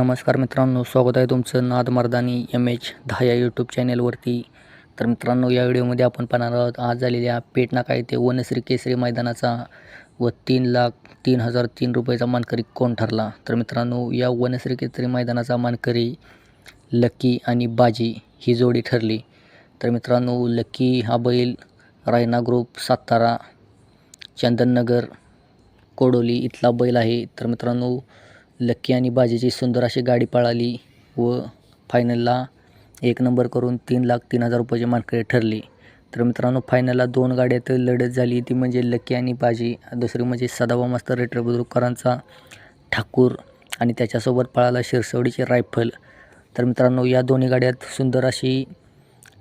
नमस्कार मित्रांनो स्वागत आहे तुमचं नाद मर्दानी एम एच दहा या यूट्यूब चॅनेलवरती तर मित्रांनो या व्हिडिओमध्ये आपण पाहणार आहोत आज झालेल्या पेटनाका येथे वनश्री केसरी मैदानाचा व तीन लाख तीन हजार तीन रुपयाचा मानकरी कोण ठरला? तर मित्रांनो या वनश्री केसरी मैदानाचा मानकरी लकी आणि बाजी ही जोडी ठरली. तर मित्रांनो लकी हा बैल रायना ग्रुप सातारा चंदननगर कोडोली इथला बैल आहे. तर मित्रांनो लक्की आणि बाजीची सुंदर अशी गाडी पळाली व फायनलला एक नंबर करून तीन लाख तीन हजार रुपयाची मानकरी ठरली. तर मित्रांनो फायनलला दोन गाड्यात लढत झाली. ती म्हणजे लक्की आणि बाजी. दुसरी म्हणजे सदाबा मास्तर रेटर बुद्रुकरांचा ठाकूर आणि त्याच्यासोबत पळाला शिरसवडीची रायफल. तर मित्रांनो या दोन्ही गाड्यात सुंदर अशी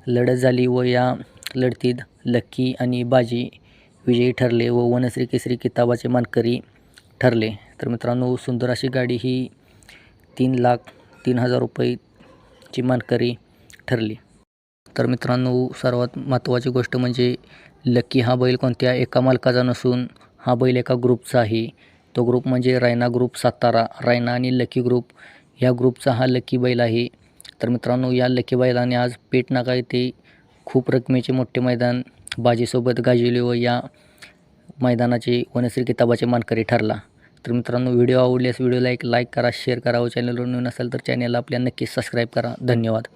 लढत झाली व या लढतीत लक्की आणि बाजी विजयी ठरले व वनश्री केसरी किताबाचे मानकरी ठरले. तर मित्रांनो सुंदर अशी गाडी ही तीन लाख तीन हजार रुपयेची मानकरी ठरली. तर मित्रांनो सर्वात महत्त्वाची गोष्ट म्हणजे लकी हा बैल कोणत्या एका मालकाचा नसून हा बैल एका ग्रुपचा आहे. तो ग्रुप म्हणजे रायना ग्रुप सातारा रायना आणि लकी ग्रुप. ह्या ग्रुपचा हा लकी बैल आहे. तर मित्रांनो या लकी बैलाने आज पेटनाका येथे खूप रकमेचे मोठे मैदान बाजीसोबत गाजविले व या मैदानाचे वनश्री किताबाचे मानकरी ठरला. तर मित्रांनो व्हिडिओ आवडल्यास व्हिडिओला एक लाईक करा शेअर करा. व चॅनलवर नवीन असेल तर चॅनलला आपल्या नक्कीच सबस्क्राईब करा. धन्यवाद.